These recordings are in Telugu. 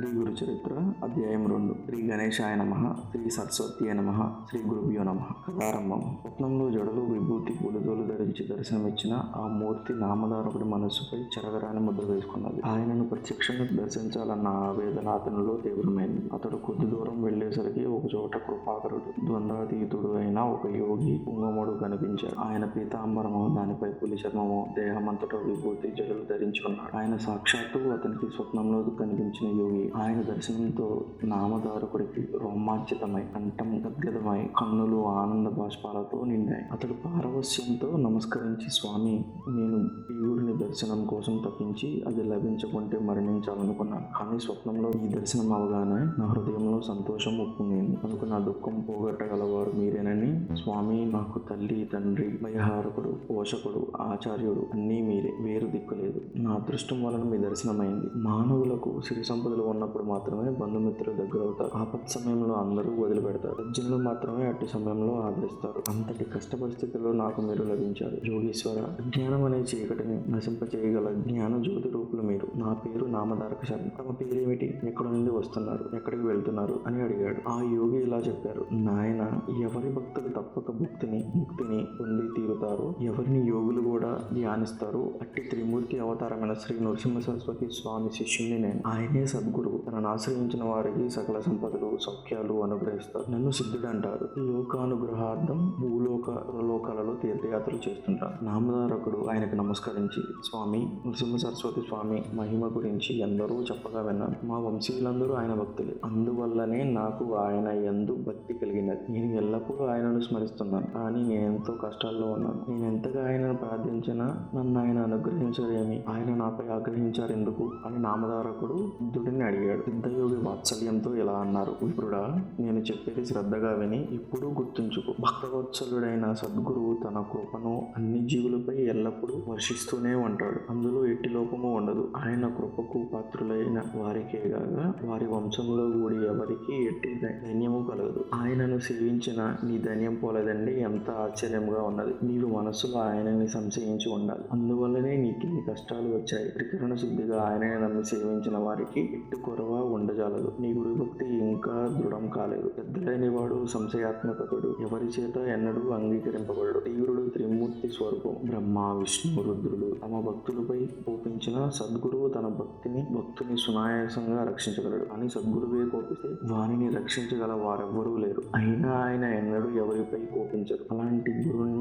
శ్రీ గురు చరిత్ర అధ్యాయం రెండు శ్రీ గణేశాయ నమ శ్రీ సరస్వతి నమ శ్రీ గురుభ్యో నమ. కథారంభం స్వప్నంలో జడలు విభూతి గుడిదోలు ధరించి దర్శనమిచ్చిన ఆ మూర్తి నామధారకుడి మనస్సుపై చెరగరాని ముద్ర వేసుకున్నది. ఆయనను ప్రత్యక్షంగా దర్శించాలన్న ఆవేదన అతనిలో తీవ్రమైంది. అతడు కొద్ది దూరం వెళ్ళేసరికి ఒక చోట కృపాకరుడు ద్వంద్వాతీతుడు అయిన ఒక యోగి కుంగముడు కనిపించాడు. ఆయన పీతాంబరము దానిపై పులి చర్మము దేహమంతటో విభూతి జడలు ధరించి ఉన్నాడు ఆయన సాక్షాత్తు అతనికి స్వప్నంలో కనిపించిన యోగి ఆయన దర్శనంతో నామధారకుడికి రోమాంచితమై కంఠం గద్గదమై కన్నులు ఆనంద బాష్పాలతో నిండాయి. అతడు పారవస్యంతో నమస్కరించి స్వామి నేను దేవుడిని దర్శనం కోసం తప్పించి అది లభించకుంటే మరణించాలనుకున్నాను. కానీ స్వప్నంలో ఈ దర్శనం అవగానే నా హృదయంలో సంతోషం ఒప్పుకుంది కనుక నా దుఃఖం పోగొట్టగలవారు మీరేనని స్వామి నాకు తల్లి తండ్రి భయహారకుడు పోషకుడు ఆచార్యుడు అన్నీ మీరే. వేరు దిక్కులేదు నా అదృష్టం వలన మీ దర్శనమైంది. మానవులకు సిరి సంపదలు ఉన్నప్పుడు మాత్రమే బంధుమిత్రులు దగ్గర అవుతారు. ఆపత్ సమయంలో అందరూ వదిలిపెడతారు. సజ్జనులు మాత్రమే అట్టి సమయంలో ఆదరిస్తారు. అంతటి కష్ట పరిస్థితుల్లో నాకు మీరు లభించారు. యోగీశ్వర జ్ఞానం అనే చీకటిని నశింపచేయగల జ్ఞాన జ్యోతి రూపులు మీరు. నా పేరు నామధారక శర్మ. తమ పేరేమిటి? ఎక్కడ నుండి వస్తున్నారు? ఎక్కడికి వెళ్తున్నారు? అని అడిగాడు. ఆ యోగి ఇలా చెప్పారు. నాయన ఎవరి భక్తులు తప్పక భక్తిని ముక్తిని పొంది తీరుతారు? ఎవరిని యోగులు కూడా ధ్యానిస్తారు? అట్టి త్రిమూర్తి అవతారమైన శ్రీ నరసింహ సరస్వతి స్వామి శిష్యుని నేను. ఆయనే సద్గురువు తనను ఆశ్రయించిన వారికి సకల సంపదలు సౌఖ్యాలు అనుగ్రహిస్తారు. నన్ను సిద్ధుడు అంటారు లోకానుగ్రహార్థం భూలోక లోకాలలో తీర్థయాత్రలు చేస్తుంటారు నామధారకుడు ఆయనకు నమస్కరించి స్వామి నృసింహ సరస్వతి స్వామి మహిమ గురించి ఎందరో చెప్పగా విన్నాను. మా వంశీయులందరూ ఆయన భక్తులే. అందువల్లనే నాకు ఆయన ఎందు భక్తి కలిగినది. నేను ఎల్లప్పుడూ ఆయనను స్మరిస్తున్నాను. కానీ నేను ఎంతో కష్టాల్లో ఉన్నాను. నేను ఎంతగా ఆయనను ప్రార్థించినా నన్ను ఆయన అనుగ్రహించరేమి? ఆయన నాపై ఆగ్రహించారు ఎందుకు అని నామధారకుడు బుద్ధుడిని అడిగాడు. సిద్ధయోగి వాత్సల్యంతో ఇలా అన్నారు విప్రుడా నేను చెప్పేది శ్రద్ధగా విని ఎప్పుడూ గుర్తుంచుకో. భక్తవత్సలుడైన సద్గురువు తన కృపను అన్ని జీవులపై ఎల్లప్పుడూ వర్షిస్తూనే ఉంటాడు. అందులో ఎట్టి లోపము ఉండదు. ఆయన కృపకు పాత్రులైన వారికే గాక వారి వంశంలో కూడి ఎవరికి ఎట్టి ధైన్యము కలగదు. ఆయనను సేవించిన నీ ధైన్యం పోలేదండి. ఎంత ఆశ్చర్యంగా ఉన్నది. నీవు మనసులో ఆయనని సంశయించి ఉండాలి. అందువల్లనే నీకు కష్టాలు వచ్చాయి. త్రికరణ శుద్ధిగా ఆయనని నమ్మి సేవించిన వారికి ఎట్టి కొరవ ఉండజాలదు. నీ గురుభక్తి ఇంకా దృఢం కాలేదు. పెద్దలైన వాడు సంశయాత్మకతుడు. ఎవరి చేత ఎన్నడూ అంగీకరింపబడడు. తీవ్రుడు త్రిమూర్తి స్వరూపం. బ్రహ్మ విష్ణు రుద్రుడు తమ భక్తులపై కోపించిన సద్గురువు తన భక్తిని భక్తుని సునాయాసంగా రక్షించగలడు. అని సద్గురువే కోపిస్తే వారిని రక్షించగల వారెవ్వరూ లేరు. అయినా ఆయన ఎన్నడూ ఎవరిపై కోపించరు. అలాంటి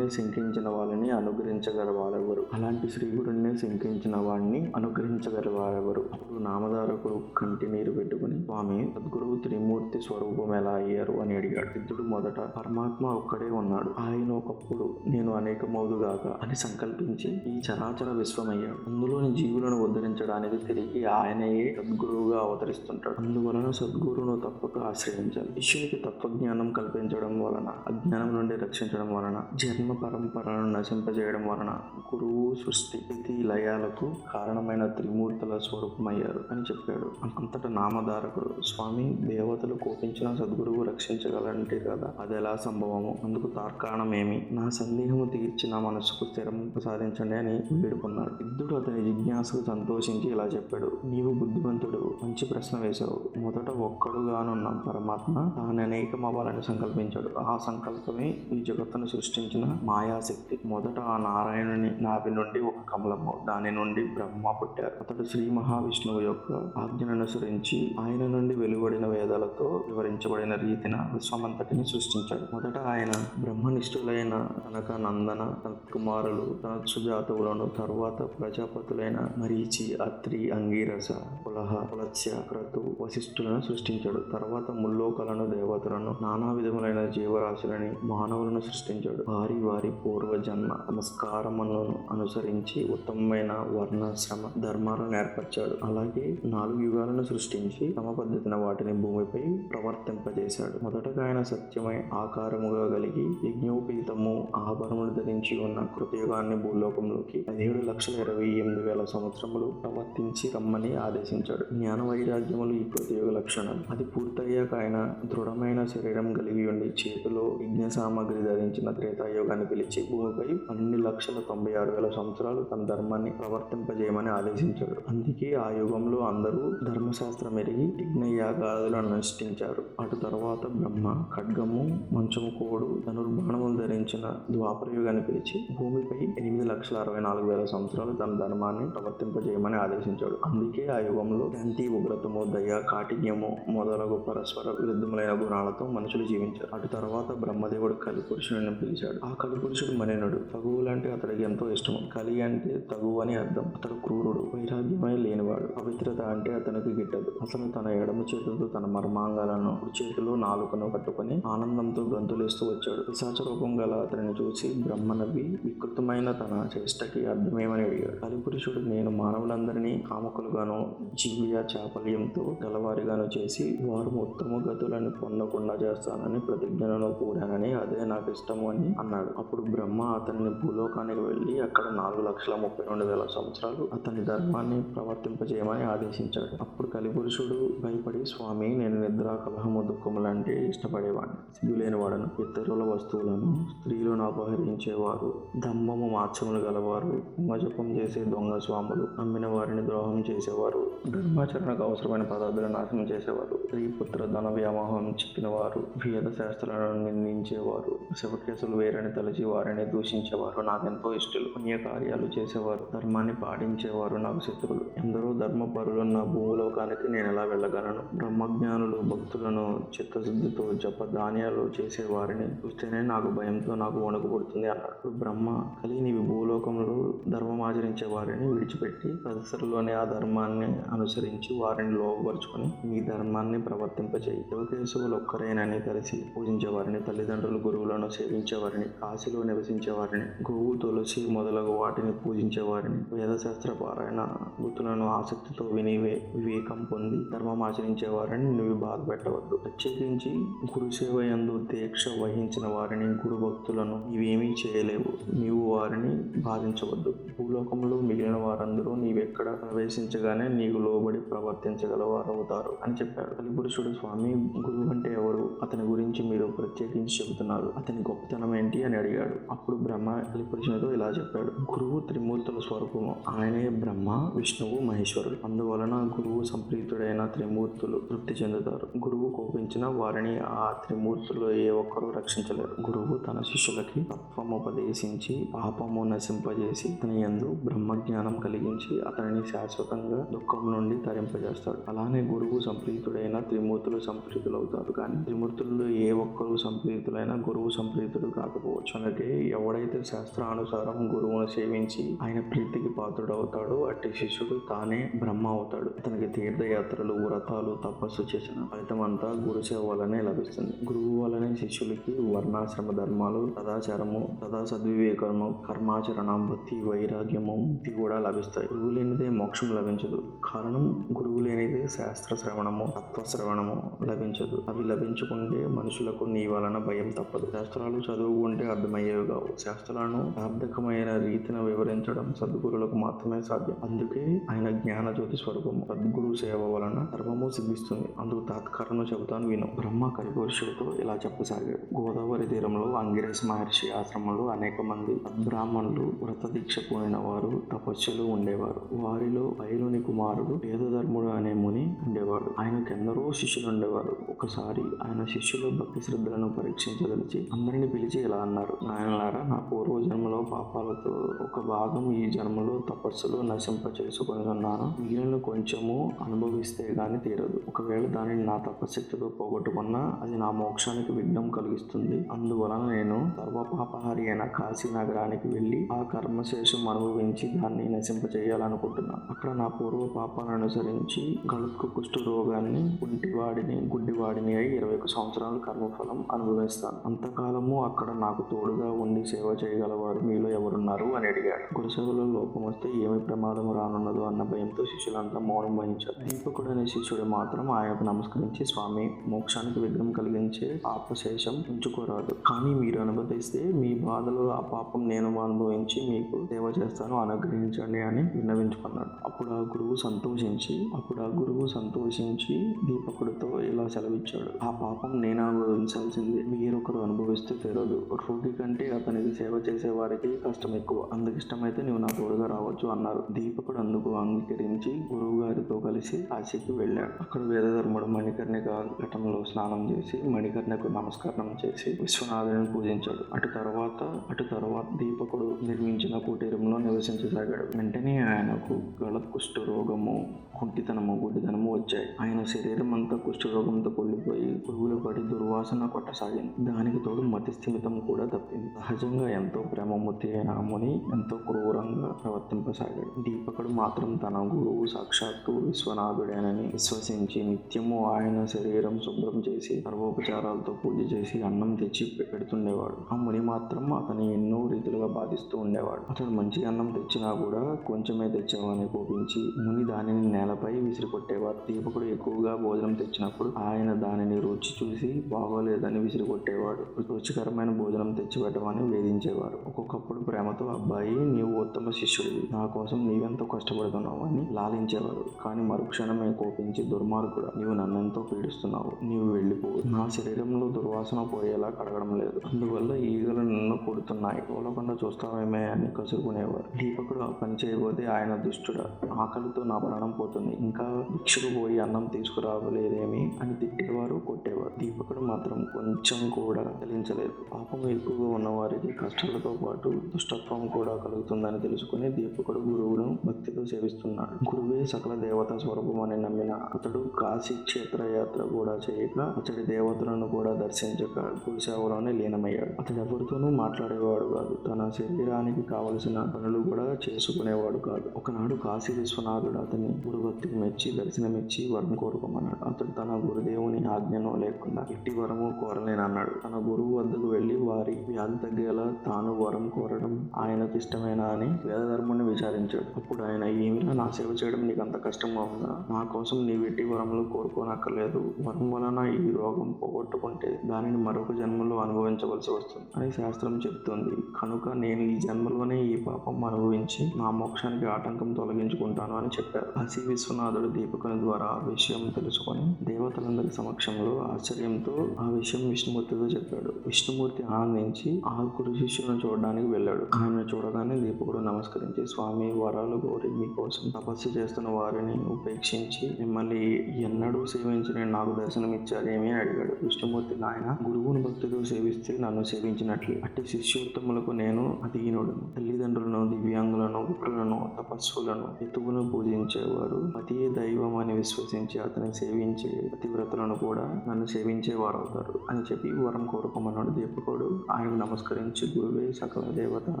గురువుని శంకించిన వాళ్ళని అనుగ్రహించగల వారెవరు? అలాంటి శ్రీ గురుని శంకించిన వాడిని అనుగ్రహించగల వారెవరు? అప్పుడు నామధారకుడు కంటి నీరు పెట్టుకుని స్వామి సద్గురువు త్రిమూర్తి స్వరూపం ఎలా అయ్యారు? అని అడిగాడు. సిద్ధుడు మొదట పరమాత్మ ఒక్కడే ఉన్నాడు. ఆయన ఒకప్పుడు నేను అనేకమవుదుగాక అని సంకల్పించి ఈ చరాచర విశ్వమయ్యాడు. అందులోని జీవులను ఉద్ధరించడానికి తిరిగి ఆయనయే సద్గురువుగా అవతరిస్తుంటాడు. అందువలన సద్గురువును తప్పక ఆశ్రయించాలి. శిష్యునికి తత్వజ్ఞానం కల్పించడం వలన అజ్ఞానం నుండి రక్షించడం వలన జన్మ పరంపరను నశింపజేయడం వలన గురువు సృష్టి లయాలకు కారణమైన త్రిమూర్తుల స్వరూపమయ్యారు అని చెప్పాడు అంతట నామధారకుడు స్వామి దేవతలు కోపించిన సద్గురువు రక్షించగలంటే కదా అది ఎలా సంభవము అందుకు తార్కాణమేమి నా సందేహము తీర్చిన మనసుకు స్థిరం సాధించండి అని వేడుకున్నాడు బుద్ధుడు అతని జిజ్ఞాసకు సంతోషించి ఇలా చెప్పాడు నీవు బుద్ధిమంతుడు మంచి ప్రశ్న వేశావు మొదట ఒక్కడుగానున్న పరమాత్మ తాను అనేకం అవ్వాలని సంకల్పించాడు ఆ సంకల్పమే ఈ జగత్తును సృష్టించిన మాయాశక్తి మొదట ఆ నారాయణుని నాభి నుండి ఒక కమలము. దాని నుండి బ్రహ్మ పుట్టారు. అతడు శ్రీ మహావిష్ణువు యొక్క ఆజ్ఞను అనుసరించి ఆయన నుండి వెలువడిన వేదాలతో వివరించబడిన రీతిన విశ్వమంతటిని సృష్టించాడు. మొదట ఆయన బ్రహ్మనిష్ఠులైన కనక నందన తన కుమారులు తన సుజాతువులను తరువాత ప్రజాపతులైన మరీచి అత్రి అంగీరస పులహ పులత్స్య క్రతు వశిష్ఠులను సృష్టించాడు. తర్వాత ముల్లోకలను దేవతలను నానా విధములైన జీవరాశులని మానవులను సృష్టించాడు. భారీ వారి పూర్వజన్మ నమస్కారములను అనుసరించి ఉత్తమమైన వర్ణాశ్రమ ధర్మాలను ఏర్పరిచాడు అలాగే నాలుగు యుగాలను సృష్టించి తమ పద్ధతిన వాటిని భూమిపై ప్రవర్తింపజేశాడు. మొదటగా ఆయన సత్యమై ఆకారముగా కలిగి యజ్ఞోపీతము ఆభరణములు ధరించి ఉన్న కృతయుగాన్ని భూలోకంలోకి పదిహేడు లక్షల ఇరవై ఎనిమిది వేల సంవత్సరములు ప్రవర్తించి రమ్మని ఆదేశించాడు. జ్ఞాన వైరాగ్యములు ఈ కృతయుగ లక్షణం. అది పూర్తయ్యాక ఆయన దృఢమైన శరీరం కలిగి ఉండి చేతిలో యజ్ఞ సామాగ్రి ధరించిన త్రేతాయుగాన్ని పిలిచి భూమిపై పన్నెండు లక్షల తొంభై ఆరు వేల సంవత్సరాలు తన ధర్మాన్ని ప్రవర్తింపజేయమని ఆదేశించాడు. అందుకే ఆ యుగంలో అందరూ ధర్మశాస్త్రం ఎరిగి యజ్ఞయాగాదులు అనుష్ఠించారు. అటు తర్వాత బ్రహ్మ ఖడ్గము మంచము కోడు ధనుర్బాణములు ధరించిన ద్వాపరయుగాన్ని పిలిచి భూమిపై ఎనిమిది లక్షల అరవై నాలుగు వేల సంవత్సరాలు తన ధర్మాన్ని ప్రవర్తింపజేయమని ఆదేశించాడు. అందుకే ఆ యుగంలో శాంతి ఉగ్రతము దయ కాఠిన్యము మొదలగు పరస్పర విరుద్ధములైన గుణాలతో మనుషులు జీవించారు. అటు తర్వాత బ్రహ్మదేవుడు కలి కలిపురుషుడిని పిలిచాడు. ఆ అతడు పురుషుడు మనేనుడు తగువు లాంటి అతడికి ఎంతో ఇష్టం కలి అంటే తగువు అని అర్థం. అతడు క్రూరుడు. వైరాగ్యమై లేనివాడు. పవిత్రత అంటే అతనికి గిట్టదు. అతను తన ఎడమ చేతులతో తన మర్మాంగాలను చేతిలో నాలుకను కట్టుకొని ఆనందంతో గంతులేస్తూ వచ్చాడు. పిశాచ రూపం గల అతనిని చూసి బ్రహ్మనవి వికృతమైన తన చేష్టకి అర్థమేమని అడిగాడు. కలిపురుషుడు నేను మానవులందరినీ కామకులుగాను జీవ్య చాపల్యంతో గలవారిగాను చేసి వారు ఉత్తమ గతులను పొందకుండా చేస్తానని ప్రతిజ్ఞలను కూడానని అదే నాకు ఇష్టము అని అన్నాడు. అప్పుడు బ్రహ్మ అతనిని భూలోకానికి వెళ్ళి అక్కడ నాలుగు లక్షల ముప్పై రెండు వేల సంవత్సరాలు అతని ధర్మాన్ని ప్రవర్తింపజేయమని ఆదేశించాడు. అప్పుడు కలిపురుషుడు భయపడి స్వామి నేను నిద్ర కలహము దుఃఖములంటే ఇష్టపడేవాడిని సిగ్గులేని వాడను ఇతరుల వస్తువులను స్త్రీలను అపహరించేవారు దంభము మాత్సములు గలవారు. మజపం చేసే దొంగ స్వాములు నమ్మిన వారిని ద్రోహం చేసేవారు. ధర్మాచరణకు అవసరమైన పదార్థాలను నాశనం చేసేవారు. స్త్రీ పుత్ర ధన వ్యామోహం చిక్కిన వారు వేద శాస్త్రాలను నిందించేవారు శివకేసులు వేరని తలచి వారిని దూషించేవారు నాకెంతో ఇష్టలు పుణ్యకార్యాలు చేసేవారు ధర్మాన్ని పాటించేవారు నాకు శత్రువులు. ఎందరో ధర్మపరులున్న భూలోకానికి నేను ఎలా వెళ్ళగలను? బ్రహ్మజ్ఞానులు భక్తులను చిత్తశుద్ధితో జప ధాన్యాలు చేసేవారిని చూస్తేనే నాకు భయంతో నాకు వణుకు పుడుతుంది అన్నాడు. బ్రహ్మ కలి నీవి భూలోకంలో ధర్మం ఆచరించే వారిని విడిచిపెట్టి సదస్సులోని ఆ ధర్మాన్ని అనుసరించి వారిని లోపరుచుకొని మీ ధర్మాన్ని ప్రవర్తింపచేయి. యువకేశవులు ఒక్కరేనని కలిసి పూజించేవారిని తల్లిదండ్రులు గురువులను సేవించేవారిని. కాశీలో నివసించేవారిని గోవు తులసి మొదలగు వాటిని పూజించేవారిని. వేదశాస్త్ర పారాయణ గుర్తులను ఆసక్తితో వినివే వివేకం పొంది ధర్మం ఆచరించేవారిని నువ్వు బాధ పెట్టవద్దు ప్రత్యేకించి గురుసేవ ఎందు దీక్ష వహించిన వారిని గురు భక్తులను నీవేమీ చేయలేవు. నీవు వారిని బాధించవద్దు. భూలోకంలో మిగిలిన వారందరూ నీవెక్కడ ప్రవేశించగానే నీకు లోబడి ప్రవర్తించగలవారు అవుతారు అని చెప్పాడు. కలిపురుషుడు స్వామి గురువు అంటే ఎవరు? అతని గురించి మీరు ప్రత్యేకించి చెబుతున్నారు. అతని గొప్పతనం ఏంటి? అని అడిగాడు. అప్పుడు బ్రహ్మ కలిపురుషునితో ఇలా చెప్పాడు. గురువు త్రిమూర్తుల స్వరూపము. ఆయనే బ్రహ్మ విష్ణువు మహేశ్వరుడు అందువలన గురువు సంప్రీతుడైన త్రిమూర్తులు తృప్తి చెందుతారు. గురువు కోపించిన వారిని ఆ త్రిమూర్తులు ఏ ఒక్కరూ రక్షించలేరు. గురువు తన శిష్యులకి తత్వముపదేశించి పాపము నశింపజేసి అతని యందు బ్రహ్మజ్ఞానం కలిగించి అతనిని శాశ్వతంగా దుఃఖం నుండి తరింపజేస్తాడు. అలానే గురువు సంప్రీతుడైన త్రిమూర్తులు సంప్రీతులవుతారు. కానీ త్రిమూర్తుల్లో ఏ ఒక్కరు సంప్రీతులైన గురువు సంప్రీతుడు కాకపోవచ్చు. అందుకే ఎవడైతే శాస్త్రానుసారం గురువును సేవించి ఆయన ప్రీతికి పాత్రుడవుతాడో అట్టి శిష్యుడు తానే బ్రహ్మ అవుతాడు. అతనికి తీర్థయాత్రలు వ్రతాలు తపస్సు చేసిన ఫలితం అంతా గురుసేవ వలనే లభిస్తుంది. గురువు వలనే శిష్యులకి వర్ణాశ్రమ ధర్మాలు సదాచారము సదా సద్వివేకము కర్మాచరణం భక్తి వైరాగ్యము ఇది కూడా లభిస్తాయి. గురువు లేనిదే మోక్షం లభించదు. కారణం గురువు లేనిదే శాస్త్ర శ్రవణము తత్వ శ్రవణము లభించదు. అవి లభించుకుంటే మనుషులకు నీ వలన భయం తప్పదు. శాస్త్రాలు చదువుకుంటే అర్థమయ్యేవి కావు శాస్త్రాలను సార్థకమైన రీతిని వివరించడం సద్గురులకు మాత్రమే సాధ్యం. అందుకే ఆయన జ్ఞాన జ్యోతి స్వరూపము సద్గురు సేవ వలన సర్వము సిద్ధిస్తుంది. అందుకు తాత్కారణం చెబుతాను విను. బ్రహ్మ కలిపురుషుడితో ఇలా చెప్పసాగాడు. గోదావరి తీరంలో అంగిరేశ మహర్షి ఆశ్రమంలో అనేక మంది బ్రాహ్మణులు వ్రత దీక్ష పోయిన వారు తపస్సులు ఉండేవారు. వారిలో పైలుని కుమారుడు వేదధర్ముడు అనే ముని ఉండేవాడు. ఆయనకు ఎందరో శిష్యులు ఉండేవారు. ఒకసారి ఆయన శిష్యుల భక్తి శ్రద్ధలను పరీక్షించదలిచి అందరిని పిలిచి ఇలా అన్నారు. నాయనలారా నా పూర్వ జన్మలో పాపాలతో ఒక భాగం ఈ జన్మలో తపస్సులో నశింప చేసుకొని ఉన్నాను మిగిలిన కొంచెము అనుభవిస్తే గాని తీరదు. ఒకవేళ దానిని నా తపశక్తితో పోగొట్టుకున్నా అది నా మోక్షానికి విఘ్నం కలిగిస్తుంది. అందువలన నేను సర్వపాపహారి అయిన కాశీ నగరానికి వెళ్ళి ఆ కర్మశేషం అనుభవించి దాన్ని నశింప చేయాలనుకుంటున్నాను అక్కడ నా పూర్వ పాపాలను అనుసరించి గలుక్కు కుష్ఠ రోగాన్ని కుంటివాడిని గుడ్డివాడిని అయి ఇరవై ఒక సంవత్సరాలు కర్మఫలం అనుభవిస్తాను. అంతకాలము అక్కడ నాకు తోడుగా ఉండి సేవ చేయగలవారు మీలో ఎవరున్నారు? అని అడిగాడు. గురుసేవలో లోపం వస్తే ఏమి ప్రమాదం రానున్నదో అన్న భయంతో శిష్యులంతా మౌనం వహించారు. దీపకుడు అనే శిష్యుడు మాత్రం ఆయనకు నమస్కరించి స్వామి మోక్షానికి విఘ్నం కలిగించే పాపశేషం ఉంచుకోరాదు. కానీ మీరు అనుమతిస్తే మీ బాధలు ఆ పాపం నేను అనుభవించి మీకు సేవ చేస్తాను అనుగ్రహించండి అని విన్నవించుకున్నాడు. అప్పుడు ఆ గురువు సంతోషించి అప్పుడు ఆ గురువు సంతోషించి దీపకుడితో ఇలా సెలవిచ్చాడు. ఆ పాపం నేను అనుభవించాల్సింది. వేరొకరు అనుభవిస్తే తెరదు. రోగి కంటే అతనికి సేవ చేసే వారికి కష్టం ఎక్కువ. అందుకు ఇష్టమైతే నువ్వు నా తోడుగా రావచ్చు అన్నారు. దీపకుడు అందుకు అంగీకరించి గురువు గారితో కలిసి కాశీకి వెళ్ళాడు. అక్కడ వేదధర్ముడు మణికర్ణిక ఘటనలో స్నానం చేసి మణికర్ణకు నమస్కారం చేసి విశ్వనాథుని పూజించాడు. అటు తర్వాత అటు తర్వాత దీపకుడు నిర్మించిన కుటీరంలో నివసించసాగాడు. వెంటనే ఆయనకు గల కుష్ఠరోగము కుంటితనము గుడ్డితనము వచ్చాయి. ఆయన శరీరం అంతా కుష్ఠరోగంతో కొల్లిపోయి పురుగులు పడి దుర్వాసన కొట్టసాగింది. దానికి తోడు మతి స్థిమితం కూడా తప్ప సహజంగా ఎంతో ప్రేమమూర్తి అయిన ఆ ముని ఎంతో క్రూరంగా ప్రవర్తింపసాగాడు. దీపకుడు మాత్రం తన గురువు సాక్షాత్తు విశ్వనాథుడేనని విశ్వసించి నిత్యము ఆయన శరీరం శుభ్రం చేసి సర్వోపచారాలతో పూజ చేసి అన్నం తెచ్చి పెడుతుండేవాడు. ఆ ముని మాత్రం అతని ఎన్నో రీతిలుగా బాధిస్తూ ఉండేవాడు. అతడు మంచి అన్నం తెచ్చినా కూడా కొంచెమే తెచ్చావని కోపించి ముని దానిని నేలపై విసిరికొట్టేవాడు. దీపకుడు ఎక్కువగా భోజనం తెచ్చినప్పుడు ఆయన దానిని రుచి చూసి బాగోలేదని విసిరికొట్టేవాడు. రుచికరమైన భోజనం తెచ్చి తెచ్చిపెట్టమని వేధించేవారు. ఒక్కొక్కప్పుడు ప్రేమతో అబ్బాయి నీవు ఉత్తమ శిష్యుడివి. నా కోసం నీవెంతో కష్టపడుతున్నావు? అని లాలించేవారు. కానీ మరుక్షణమే కోపించి దుర్మార్గుడు. నీవు నన్నెంతో పీడిస్తున్నావు. నీవు వెళ్ళిపోవు నా శరీరంలో దుర్వాసన పోయేలా కడగడం లేదు. అందువల్ల ఈగలు నన్ను కొడుతున్నాయి. పోలకుండా చూస్తావేమే? అని కసురుకునేవారు. దీపకుడు ఆ పని చేయబోతే ఆయన దుష్టుడు. ఆకలితో నా ప్రాణం పోతుంది. ఇంకా భిక్షకు పోయి అన్నం తీసుకురావలేదేమి? అని తిట్టేవారు కొట్టేవారు. దీపకుడు మాత్రం కొంచెం కూడా చలించలేదు పాపం ఎక్కువగా ఉన్నవారికి కష్టాలతో పాటు దుష్టత్వం కూడా కలుగుతుందని తెలుసుకుని దీపకుడు గురువును భక్తితో సేవిస్తున్నాడు. గురువే సకల దేవత స్వరూపం అని నమ్మిన అతడు కాశీ క్షేత్ర యాత్ర కూడా చేయక అతడి దేవతలను కూడా దర్శించక గురుసేవలోనే లీనమయ్యాడు. అతడు ఎవరితోనూ మాట్లాడేవాడు కాదు. తన శరీరానికి కావలసిన పనులు కూడా చేసుకునేవాడు కాదు. ఒకనాడు కాశీ విశ్వనాథుడు అతని గురుభక్తికి మెచ్చి దర్శనమిచ్చి వరం కోరుకోమన్నాడు. అతడు తన గురుదేవుని ఆజ్ఞను లేకుండా ఎట్టి వరము కోరలేనన్నాడు. తన గురువు వద్దకు వెళ్ళి వారి వ్యాధి తగ్గేలా తాను వరం కోరడం ఆయనకు ఇష్టమేనా అని వేదధర్ముని విచారించాడు. అప్పుడు ఆయన ఏమిలా నా సేవ చేయడం నీకు అంత కష్టంగా ఉందా? నా కోసం నీ వెట్టి వరంలో కోరుకోనక్కర్లేదు. వరం వలన ఈ రోగం పోగొట్టుకుంటే దానిని మరొక జన్మలో అనుభవించవలసి వస్తుంది అని శాస్త్రం చెప్తుంది కనుక నేను ఈ జన్మలోనే ఈ పాపం అనుభవించి నా మోక్షానికి ఆటంకం తొలగించుకుంటాను అని చెప్పారు. హసి విశ్వనాథుడు దీపకుని ద్వారా ఆ విషయం తెలుసుకొని దేవతలందరి సమక్షంలో ఆశ్చర్యంతో ఆ విషయం విష్ణుమూర్తితో చెప్పాడు. విష్ణుమూర్తి ఆనందించి ఆ గురు శిష్యులను చూడడానికి వెళ్ళాడు. ఆయన చూడగానే దీపకుడు నమస్కరించి స్వామి వరాలు కోరి మీకోసం తపస్సు చేస్తున్న వారిని ఉపేక్షించి మిమ్మల్ని ఎన్నడూ సేవించిన నాకు దర్శనం ఇచ్చారేమి అడిగాడు. విష్ణుమూర్తి నాయన గురువుని భక్తితో సేవిస్తే నన్ను సేవించినట్లే. అట్టి శిష్యోత్తములకు నేను అధీనుడును. తల్లిదండ్రులను దివ్యాంగులను విప్రులను తపస్సులను ఎతువును పూజించేవారు పతియే దైవం అని విశ్వసించి అతని సేవించే పతివ్రతలను కూడా నన్ను సేవించేవారు అవుతారు అని చెప్పి వరం కోరుకోమన్నాడు దీపకుడు. ఆయనకు నమస్కరించి గురువే సకల దేవత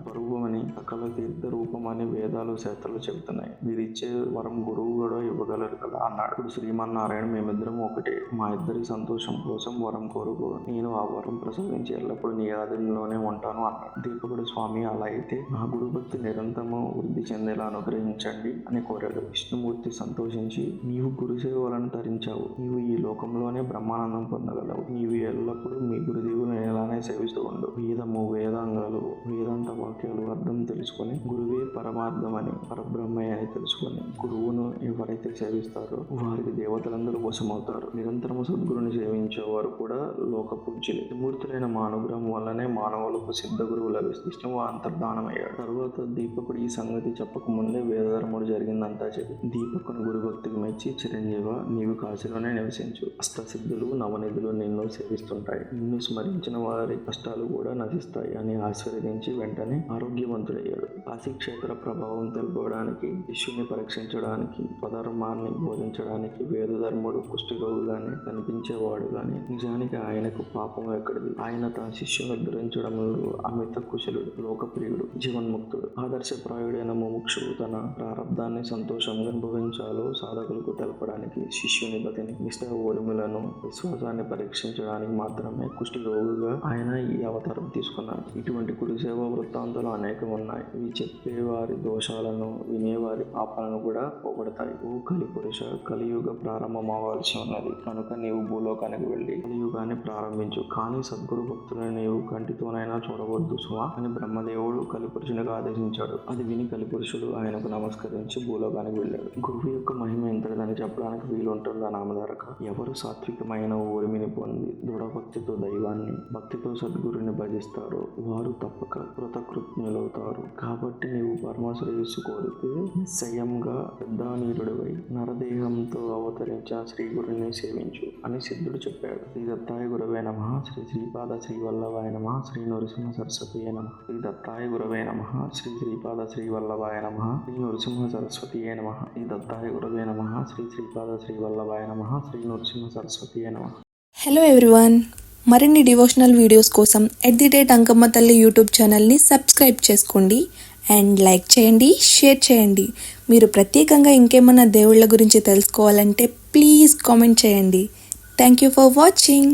స్వరూపమని సకల తీర్థ రూపమని వేదాలు శాస్త్రాలు చెబుతున్నాయి. మీరు ఇచ్చే వరం గురువు కూడా ఇవ్వగలరు కదా అన్నాడు ఇప్పుడు శ్రీమన్నారాయణ. మేమిద్దరం ఒకటే. మా ఇద్దరి సంతోషం కోసం వరం కోరుకో. నేను ఆ వరం ప్రసాదించి ఎల్లప్పుడూ నీ ఆధీనంలోనే ఉంటాను అన్నాడు. దీపకుడు స్వామి అలా అయితే నా గురు భక్తి నిరంతరము వృద్ధి చెందేలా అనుగ్రహించండి అని కోరాడు. విష్ణుమూర్తి సంతోషించి నీవు గురుసేవలను తరించావు నీవు ఈ లోకంలోనే బ్రహ్మానందం పొందగలవు. నీవు ఎల్లప్పుడూ మీ గురుదేవుని ఎలానే సేవిస్తూ ఉండు. వేదము వేదాంగాలు వేదాంత వాక్యాలు అర్థం తెలుసుకొని గురువే పరమార్థమని పరబ్రహ్మే అని తెలుసుకొని గురువును ఎవరైతే సేవిస్తారో వారికి దేవతలందరూ వశమవుతారు. నిరంతరము సద్గురుని సేవించేవారు కూడా లోక పూజ్యులే మూర్తులైన మా అనుగ్రహం వల్లనే మానవులకు సిద్ధ గురువు లభిస్తుంది విష్ణువు అంతర్ధానమయ్యాడు. తరువాత దీపకుడు ఈ సంగతి చెప్పక ముందే వేదధర్ముడు జరిగిందంతా చెప్పి దీపకుని గురుభక్తికి మెచ్చి చిరంజీవ నీవు కాశీలోనే నివసించు. అష్టసిద్ధులు నవనిధులు నిన్ను సేవిస్తుంటాయి. నిన్ను స్మరించిన వారి కష్టాలు కూడా నశిస్తాయి అని ఆశీర్వదించి వెంటనే ఆరోగ్యవంతుడయ్యాడు కాశీ క్షేత్ర ప్రభావం తెలుపుకోవడానికి శిష్యుని పరీక్షించడానికి స్వధర్మాన్ని బోధించడానికి వేదధర్ముడు కుష్టి రోగుగానే కనిపించేవాడు గాని నిజానికి ఆయనకు పాపం ఎక్కడిది? ఆయన తన శిష్యుని ఉద్ధరించడంలో అమిత కుశలుడు లోకప్రియుడు జీవన్ముక్తుడు ఆదర్శప్రాయుడైన ముముక్షువు తన ప్రారంధాన్ని సంతోషంగా అనుభవించాలో సాధకులకు తెలపడానికి శిష్యుని బతిని నిష్ఠ ఓర్మిలను విశ్వాసాన్ని పరీక్షించడానికి మాత్రమే కుష్ఠిరోగుగా ఆయన ఈ అవతారం తీసుకున్నాడు. ఇటువంటి కురుసేవ వృత్తాంతాలు అనేకం ఉన్నాయి. ఇవి చెప్పేవారి దోషాలను వినేవారి పాపాలను కూడా పోగొడతాయి. ఓ కలి పురుష కలియుగ ప్రారంభం అవ్వాల్సి ఉన్నది. కనుక నీవు భూలోకానికి వెళ్ళి కలియుగాన్ని ప్రారంభించు. కానీ సద్గురు భక్తులను నీవు కంటితోనైనా చూడవద్దు సుమా. అని బ్రహ్మదేవుడు కలిపురుషునికి ఆదేశించాడు. అది విని కలిపురుషుడు ఆయనకు నమస్కరించి భూలోకానికి వెళ్ళాడు. గురువు యొక్క మహిమ ఎంతటిదని చెప్పడానికి వీలుంటుందా నామధారక? ఎవరు సాత్వికమైన ఊరిమిని పొంది దృఢభక్తితో దైవాన్ని భక్తితో సద్గురుని భజిస్తారో వారు తప్పక కృతకృత్యులవుతారు కాబట్టి నీవు పరమశ్రేయస్సు కోరితే నిశ్చయంగా పెద్దానీరుడివై నరదేహంతో అవతరించిన శ్రీ గురుని సేవించు అని సిద్ధుడు చెప్పాడు. శ్రీ దత్తాయ గురవే నమ. శ్రీ శ్రీపాద శ్రీ వల్లభాయ నమ. శ్రీ నరసింహ సరస్వతి నమ. శ్రీ దత్తాయ గురవే నమ. శ్రీ శ్రీపాద శ్రీ వల్లభాయ నమ. శ్రీ నరసింహ సరస్వతి నమ. శ్రీ దత్తాయ గురవే నమ. శ్రీ శ్రీపాద శ్రీ వల్లభాయ నమ. శ్రీ నరసింహ సరస్వతి నమ. హలో ఎవ్రీవన్ మరిన్ని డివోషనల్ వీడియోస్ కోసం ఎట్ ది డేట్ అంకమ్మ తల్లి యూట్యూబ్ ఛానల్ని సబ్స్క్రైబ్ చేసుకోండి. అండ్ లైక్ చేయండి షేర్ చేయండి. మీరు ప్రత్యేకంగా ఇంకేమన్నా దేవుళ్ళ గురించి తెలుసుకోవాలంటే ప్లీజ్ కామెంట్ చేయండి. Thank you for watching